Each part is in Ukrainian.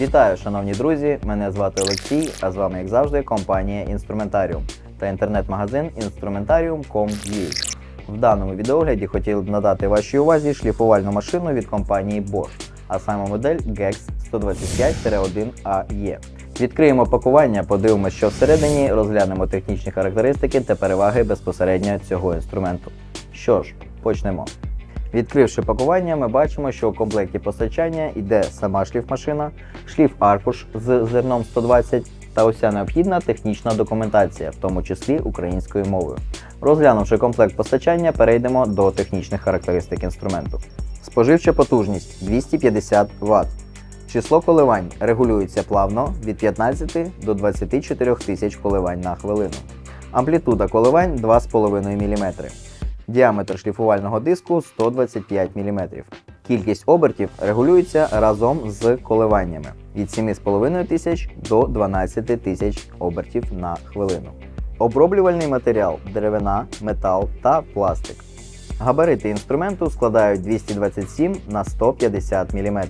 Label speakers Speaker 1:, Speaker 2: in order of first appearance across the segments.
Speaker 1: Вітаю, шановні друзі! Мене звати Олексій, а з вами, як завжди, компанія Інструментаріум та інтернет-магазин Instrumentarium.com.ua. В даному відеогляді хотів б надати вашій увазі шліфувальну машину від компанії Bosch, а саме модель GEX 125-1AE. Відкриємо пакування, подивимося, що всередині, розглянемо технічні характеристики та переваги безпосередньо цього інструменту. Що ж, почнемо. Відкривши пакування, ми бачимо, що у комплекті постачання йде сама шліфмашина, шліф-аркуш з зерном 120 та уся необхідна технічна документація, в тому числі українською мовою. Розглянувши комплект постачання, перейдемо до технічних характеристик інструменту. Споживча потужність 250 Вт. Число коливань регулюється плавно від 15 до 24 тисяч коливань на хвилину. Амплітуда коливань 2,5 мм. Діаметр шліфувального диску 125 мм. Кількість обертів регулюється разом з коливаннями від 7,5 тисяч до 12 тисяч обертів на хвилину. Оброблювальний матеріал деревина, метал та пластик. Габарити інструменту складають 227 на 150 мм.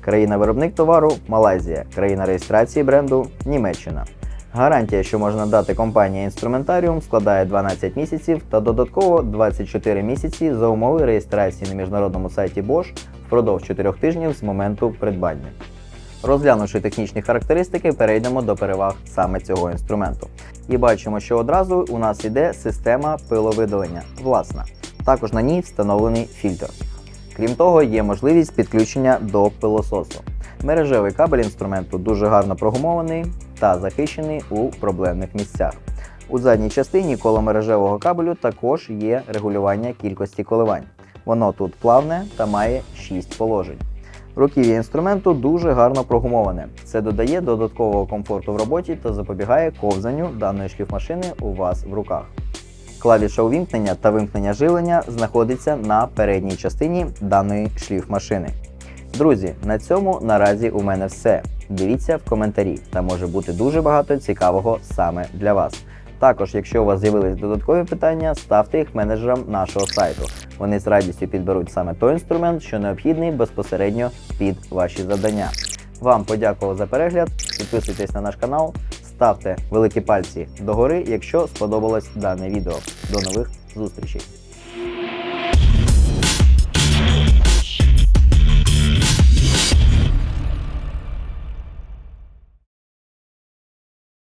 Speaker 1: Країна-виробник товару Малайзія, країна реєстрації бренду Німеччина. Гарантія, що можна дати компанія Інструментаріум, складає 12 місяців та додатково 24 місяці за умови реєстрації на міжнародному сайті Bosch впродовж 4 тижнів з моменту придбання. Розглянувши технічні характеристики, перейдемо до переваг саме цього інструменту. І бачимо, що одразу у нас йде система пиловидалення власна. Також на ній встановлений фільтр. Крім того, є можливість підключення до пилососу. Мережевий кабель інструменту дуже гарно прогумований та захищений у проблемних місцях. У задній частині коло мережевого кабелю також є регулювання кількості коливань. Воно тут плавне та має 6 положень. Руків'я інструменту дуже гарно прогумоване. Це додає додаткового комфорту в роботі та запобігає ковзанню даної шліфмашини у вас в руках. Клавіша увімкнення та вимкнення живлення знаходиться на передній частині даної шліфмашини. Друзі, на цьому наразі у мене все. Дивіться в коментарі, там може бути дуже багато цікавого саме для вас. Також, якщо у вас з'явились додаткові питання, ставте їх менеджерам нашого сайту. Вони з радістю підберуть саме той інструмент, що необхідний безпосередньо під ваші завдання. Вам подякував за перегляд. Підписуйтесь на наш канал, ставте великі пальці догори, якщо сподобалось дане відео. До нових зустрічей!